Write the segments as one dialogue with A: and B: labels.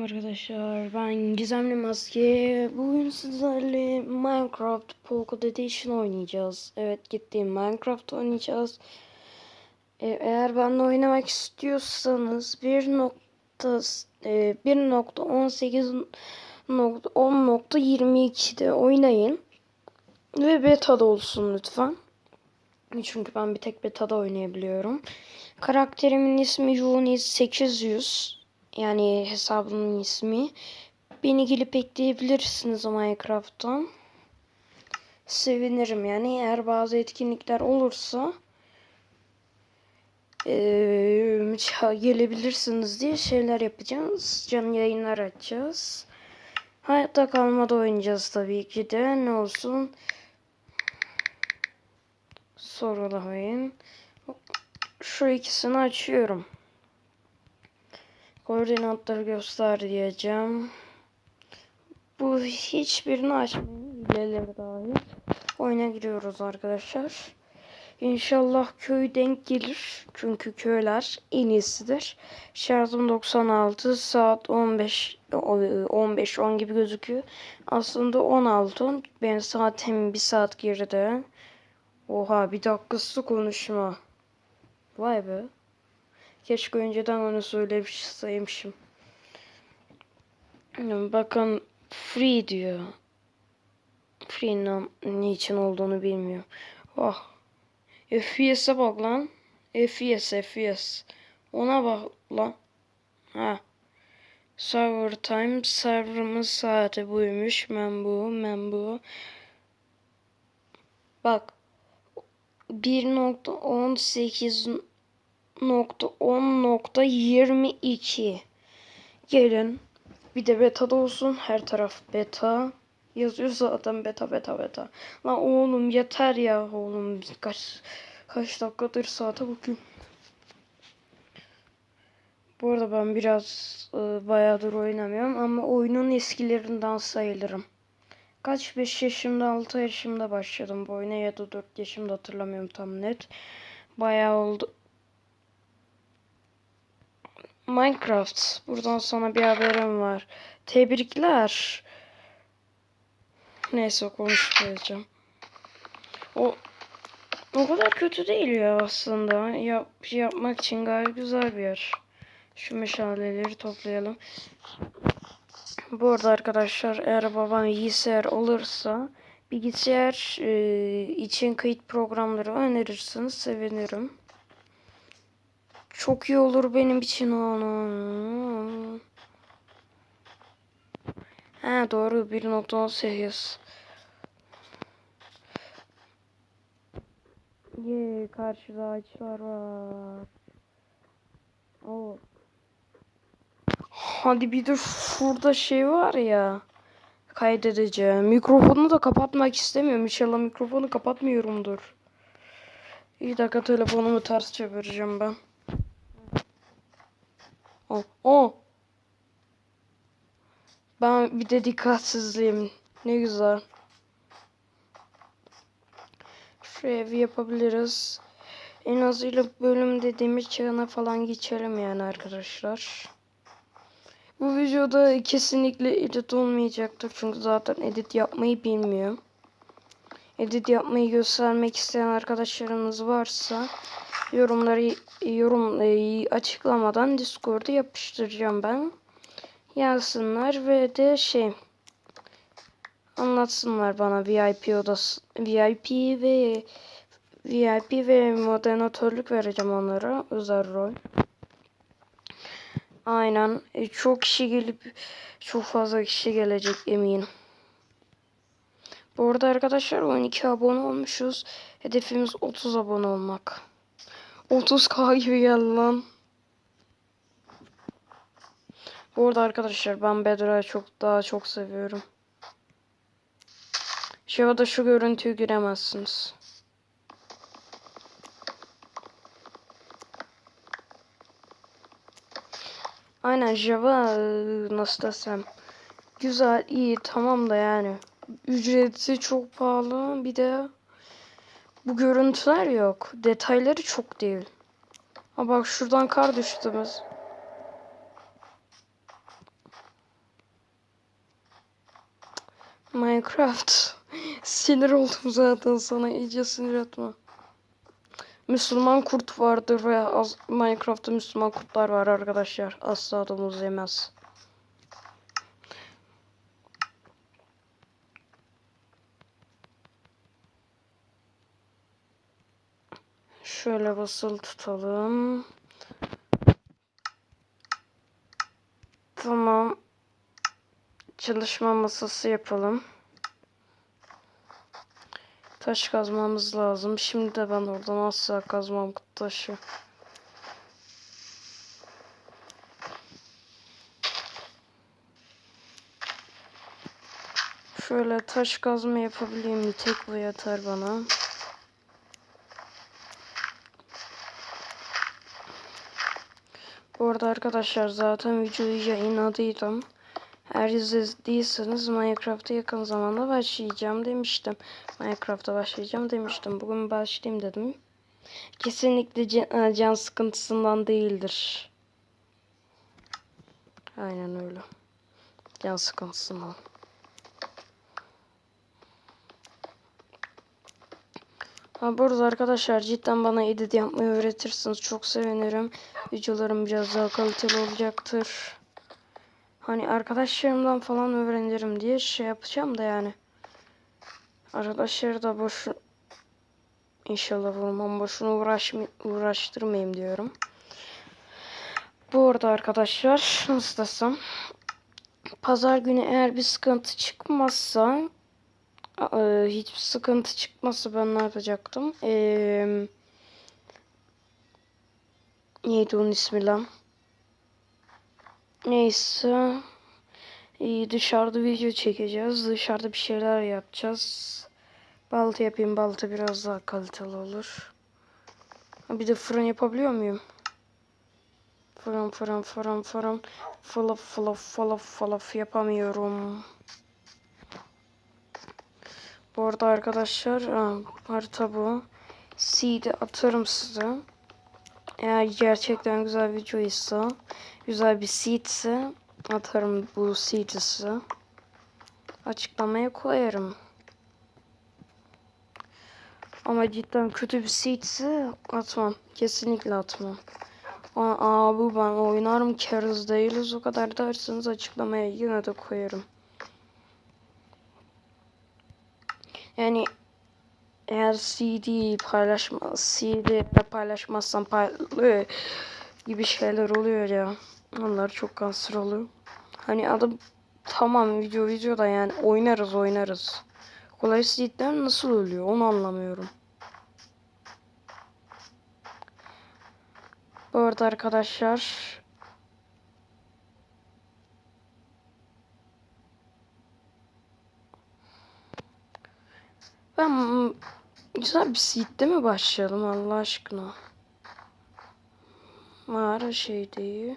A: Selam arkadaşlar. Ben Gizemli Maske. Bugün sizlerle Minecraft Pocket Edition oynayacağız. Evet gittiğim Minecraft oynayacağız. Ee, eğer benimle oynamak istiyorsanız 1.18 e, 1.18.10.22'de oynayın. Ve beta'da olsun lütfen. Çünkü ben bir tek beta'da oynayabiliyorum. Karakterimin ismi Yunis 800. Yani hesabımın ismi. Beni gelip ekleyebilirsiniz Minecraft'tan. Sevinirim yani eğer bazı etkinlikler olursa eee, gelebilirsiniz diye şeyler yapacağız. Canlı yayınlar açacağız. Hayatta kalmada oynayacağız tabii ki de. Ne olsun? Sorulamayın. Şu ikisini açıyorum. Koordinatları göster diyeceğim. Bu hiçbirini açmayın. Hileleri dahil. Oyuna giriyoruz arkadaşlar. İnşallah köy denk gelir. Çünkü köyler en iyisidir. Şarjım 96 saat 15 15 10 gibi gözüküyor. Aslında 16. Ben saatim bir saat geride. Oha bir dakikası konuşma. Vay be. Keşke önceden onu söylemiş saymışım. Bakın free diyor. Free'nin niçin olduğunu bilmiyorum. Oh. FPS'e bak lan. FPS FPS. Ona bak lan. Ha. Server time. Server'ımız saati buymuş. Ben bu. Ben bu. Bak. 1.18 10.22 Gelin. Bir de beta'da olsun. Her taraf beta. Yazıyor zaten beta beta beta. Lan oğlum yeter ya oğlum. Kaç kaç dakikadır saate bakayım. Bu arada ben biraz e, bayağıdır oynamıyorum ama oyunun eskilerinden sayılırım. Kaç 5 yaşımda 6 yaşımda başladım bu oyuna ya da 4 yaşımda hatırlamıyorum tam net. Bayağı oldu. Minecraft. Buradan sana bir haberim var. Tebrikler. Neyse konuşmayacağım. O o kadar kötü değil ya aslında. Yap, yapmak için gayet güzel bir yer. Şu meşaleleri toplayalım. Bu arada arkadaşlar eğer babam bilgisayar olursa bilgisayar e, için kayıt programları önerirseniz sevinirim. Çok iyi olur benim için onu. Ha doğru 1.18. Ye karşıda ağaçlar var. Oo. Hadi bir de şurada şey var ya. Kaydedeceğim. Mikrofonu da kapatmak istemiyorum. İnşallah mikrofonu kapatmıyorumdur. İyi dakika telefonumu ters çevireceğim ben. Oh. oh. Ben bir de dikkatsizliğim. Ne güzel. Şu evi yapabiliriz. En azıyla bölümde demir çağına falan geçelim yani arkadaşlar. Bu videoda kesinlikle edit olmayacaktır. Çünkü zaten edit yapmayı bilmiyorum. Edit yapmayı göstermek isteyen arkadaşlarınız varsa yorumları yorum e, açıklamadan Discord'a yapıştıracağım ben. Yazsınlar ve de şey anlatsınlar bana VIP odası VIP ve VIP ve moderatörlük vereceğim onlara özel rol. Aynen. E, çok kişi gelip çok fazla kişi gelecek eminim. Bu arada arkadaşlar 12 abone olmuşuz. Hedefimiz 30 abone olmak. 30k gibi geldi lan. Bu arada arkadaşlar ben Bedrock'ı çok daha çok seviyorum. Java'da şu görüntüyü göremezsiniz. Aynen Java nasıl desem güzel iyi tamam da yani ücreti çok pahalı bir de bu görüntüler yok. Detayları çok değil. Ha bak şuradan kar düştü biz. Minecraft. sinir oldum zaten sana. İyice sinir etme. Müslüman kurt vardır ve Minecraft'ta Müslüman kurtlar var arkadaşlar. Asla domuz yemez. Şöyle basılı tutalım. Tamam. Çalışma masası yapalım. Taş kazmamız lazım. Şimdi de ben oradan asla kazmam taşı. Şöyle taş kazma yapabileyim. Tek bu yeter bana. Bu arada arkadaşlar zaten videoyu yayınladıydım. Eğer izlediyseniz Minecraft'a yakın zamanda başlayacağım demiştim. Minecraft'a başlayacağım demiştim. Bugün başlayayım dedim. Kesinlikle can, can sıkıntısından değildir. Aynen öyle. Can sıkıntısından. Ha, burada arkadaşlar cidden bana edit yapmayı öğretirsiniz. Çok sevinirim. Videolarım biraz daha kaliteli olacaktır. Hani arkadaşlarımdan falan öğrenirim diye şey yapacağım da yani. Arkadaşları da boş İnşallah vurmam boşuna uğraş uğraştırmayayım diyorum. Bu arada arkadaşlar nasıl desem pazar günü eğer bir sıkıntı çıkmazsa e, hiçbir sıkıntı çıkmazsa ben ne yapacaktım? Eee neydi onun ismi lan? Neyse. İyi dışarıda video çekeceğiz. Dışarıda bir şeyler yapacağız. Balta yapayım. Balta biraz daha kaliteli olur. Bir de fırın yapabiliyor muyum? Fırın fırın fırın fırın. Fılıf fılıf fılıf fılıf yapamıyorum. Bu arada arkadaşlar harita bu. Seed'i atarım size. Eğer gerçekten güzel videoysa, güzel bir seed ise atarım bu seed'i. Açıklamaya koyarım. Ama cidden kötü bir seed ise atmam. Kesinlikle atmam. Aa, abi ben oynarım keriz değiliz o kadar derseniz açıklamaya yine de koyarım. Yani eğer CD paylaşma CD paylaşmazsam pay gibi şeyler oluyor ya. Onlar çok kanser oluyor. Hani adım tamam video videoda yani oynarız oynarız. Kolay CD'ler nasıl ölüyor onu anlamıyorum. Bu arada arkadaşlar ben güzel bir seed'de mi başlayalım Allah aşkına? Mağara şey değil.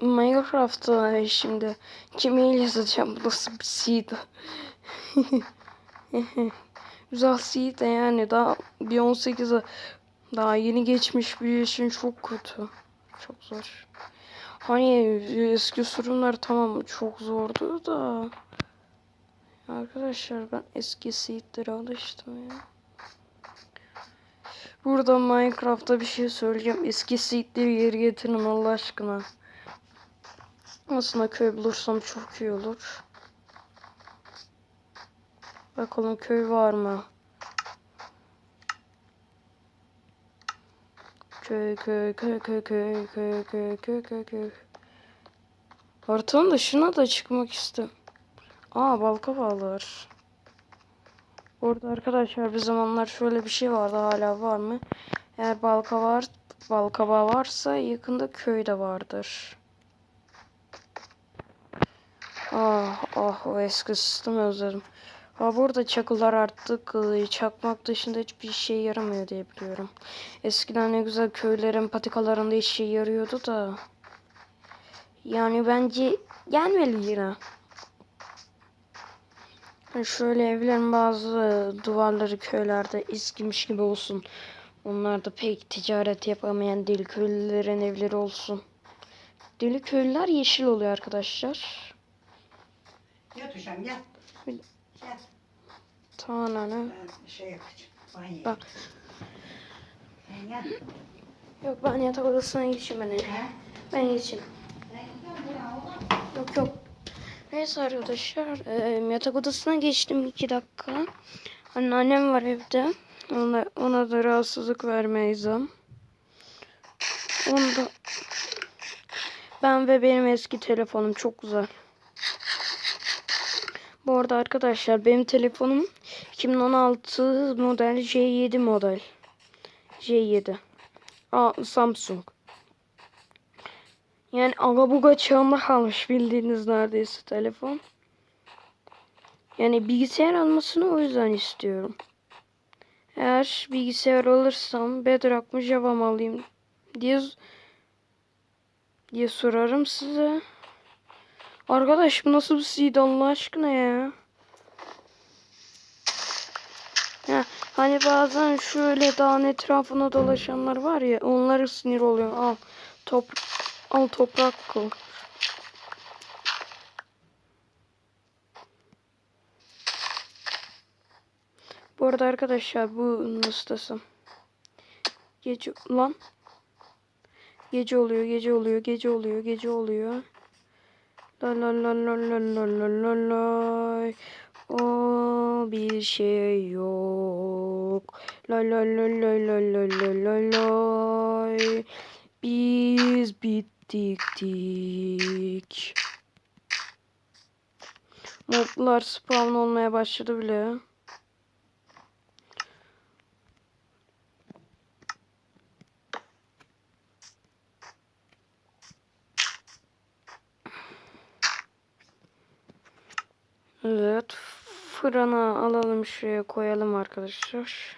A: Minecraft'ta şimdi kime yazacağım nasıl bir seed? Güzel seed yani daha bir 18'e daha yeni geçmiş bir için çok kötü. Çok zor. Hani eski sürümler tamam çok zordu da. Arkadaşlar ben eski seedlere alıştım ya. Burada Minecraft'ta bir şey söyleyeceğim. Eski seedleri geri getirin Allah aşkına. Aslında köy bulursam çok iyi olur. Bakalım köy var mı? Köy köy köy köy köy köy köy köy köy köy. Haritanın dışına da çıkmak istedim. Aa balka bağlar. Orada arkadaşlar bir zamanlar şöyle bir şey vardı hala var mı? Eğer balka var, balkaba varsa yakında köy de vardır. Ah ah o eski sistemi özledim. Ha burada çakıllar artık çakmak dışında hiçbir şey yaramıyor diye biliyorum. Eskiden ne güzel köylerin patikalarında işe yarıyordu da. Yani bence gelmeli yine. Şöyle evlerin bazı duvarları köylerde eskimiş gibi olsun. Onlar da pek ticaret yapamayan değil köylülerin evleri olsun. Deli köylüler yeşil oluyor arkadaşlar.
B: Yat uşağım yat.
A: Anne.
B: Ben şey yapacağım.
A: Bak. Yok ben yatak odasına geçeyim ben.
B: Ha?
A: Ben geçeyim. Yok yok. Neyse arkadaşlar e, yatak odasına geçtim iki dakika. Anneannem var evde. Ona, ona da rahatsızlık vermeyeceğim. Onda ben ve benim eski telefonum çok güzel. Bu arada arkadaşlar benim telefonum 2016 model J7 model. J7. Aa, Samsung. Yani agabuga çağında kalmış bildiğiniz neredeyse telefon. Yani bilgisayar almasını o yüzden istiyorum. Eğer bilgisayar alırsam Bedrock mı Java mı alayım diye diye sorarım size. Arkadaş bu nasıl bir CD Allah aşkına ya. Ya hani bazen şöyle dağın etrafına dolaşanlar var ya onları sinir oluyor. Al top al toprak kıl. Bu arada arkadaşlar bu nasıl. Gece lan. Gece oluyor, gece oluyor, gece oluyor, gece oluyor. Lolololololololoy. O bir şey yok. Lolololololololoy. Biz bittik dik. Moblar spawn olmaya başladı bile. Evet. Fırına alalım şuraya koyalım arkadaşlar.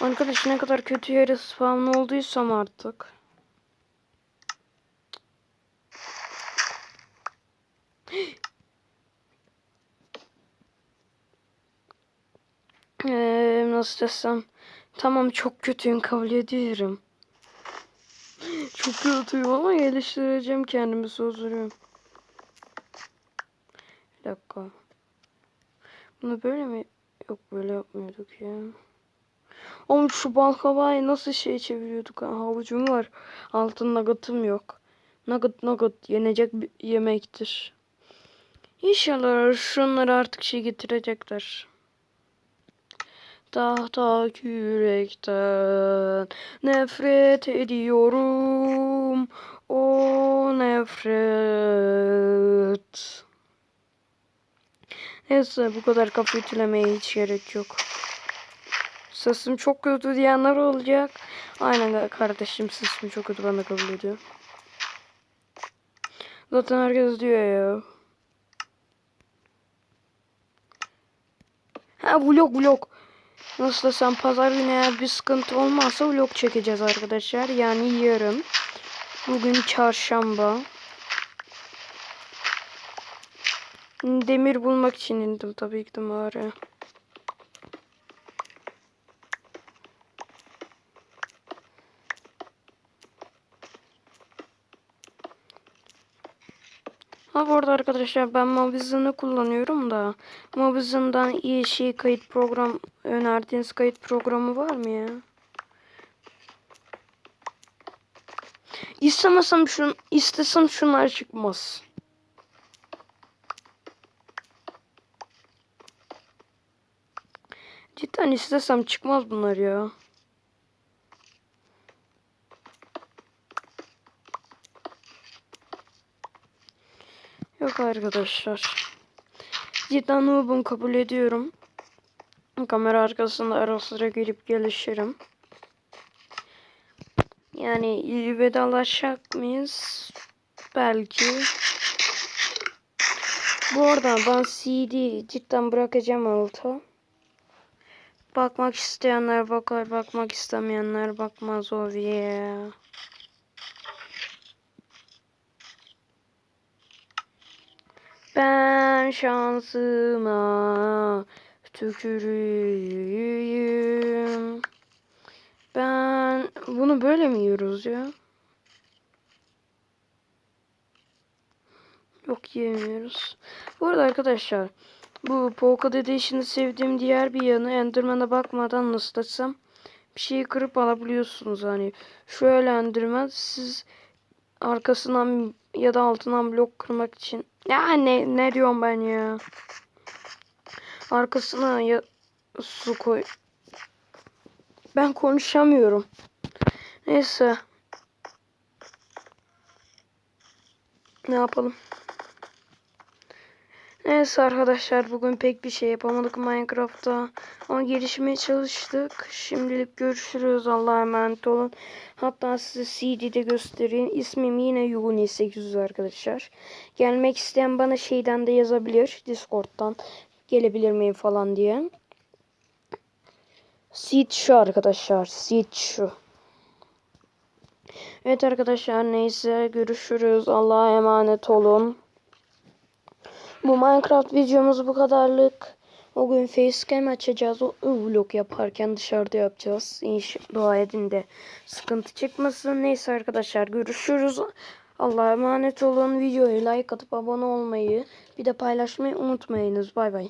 A: Arkadaş ne kadar kötü yere spawn olduysam artık. Ee, nasıl desem. Tamam çok kötüyüm kabul ediyorum. Çok kötüyüm ama geliştireceğim kendimi söz veriyorum. Dakika. Bunu böyle mi? Yok böyle yapmıyorduk ya. Oğlum şu balkabağıyı nasıl şey çeviriyorduk ha? Havucum var. Altın nugget'ım yok. Nugget nugget yenecek bir yemektir. İnşallah şunları artık şey getirecekler. Tahta kürekten nefret ediyorum. O nefret. Neyse bu kadar kafa ütülemeye hiç gerek yok. Sesim çok kötü diyenler olacak. Aynen kardeşim sesim çok kötü de kabul ediyorum. Zaten herkes diyor ya. Ha vlog vlog. Nasıl desem pazar günü eğer bir sıkıntı olmazsa vlog çekeceğiz arkadaşlar. Yani yarın. Bugün çarşamba. Demir bulmak için indim tabii ki de mağaraya. Ha bu arada arkadaşlar ben Mobizen'ı kullanıyorum da Mobizen'dan iyi şey kayıt program önerdiğiniz kayıt programı var mı ya? İstemesem şun istesem şunlar çıkmaz. Cidden istesem çıkmaz bunlar ya. Yok arkadaşlar. Cidden noob'um kabul ediyorum. Kamera arkasında ara sıra gelip gelişirim. Yani vedalaşacak mıyız? Belki. Bu arada ben CD cidden bırakacağım alta. Bakmak isteyenler bakar, bakmak istemeyenler bakmaz o yeah. Ben şansıma tükürüyüm. Ben bunu böyle mi yiyoruz ya? Yok yiyemiyoruz. Bu arada arkadaşlar bu Polka Dede sevdiğim diğer bir yanı Enderman'a bakmadan desem bir şeyi kırıp alabiliyorsunuz. Hani. Şöyle Enderman siz arkasından ya da altından blok kırmak için ya ne ne diyorum ben ya? Arkasına ya su koy. Ben konuşamıyorum. Neyse. Ne yapalım Neyse arkadaşlar bugün pek bir şey yapamadık Minecraft'ta ama gelişmeye çalıştık. Şimdilik görüşürüz. Allah'a emanet olun. Hatta size CD'de göstereyim. İsmim yine Yuni 800 arkadaşlar. Gelmek isteyen bana şeyden de yazabilir. Discord'dan gelebilir miyim falan diye. Seed şu arkadaşlar. Seed şu. Evet arkadaşlar neyse görüşürüz. Allah'a emanet olun. Bu Minecraft videomuz bu kadarlık. O gün facecam açacağız. O vlog yaparken dışarıda yapacağız. İnş dua edin de sıkıntı çıkmasın. Neyse arkadaşlar görüşürüz. Allah'a emanet olun. Videoyu like atıp abone olmayı bir de paylaşmayı unutmayınız. Bay bay.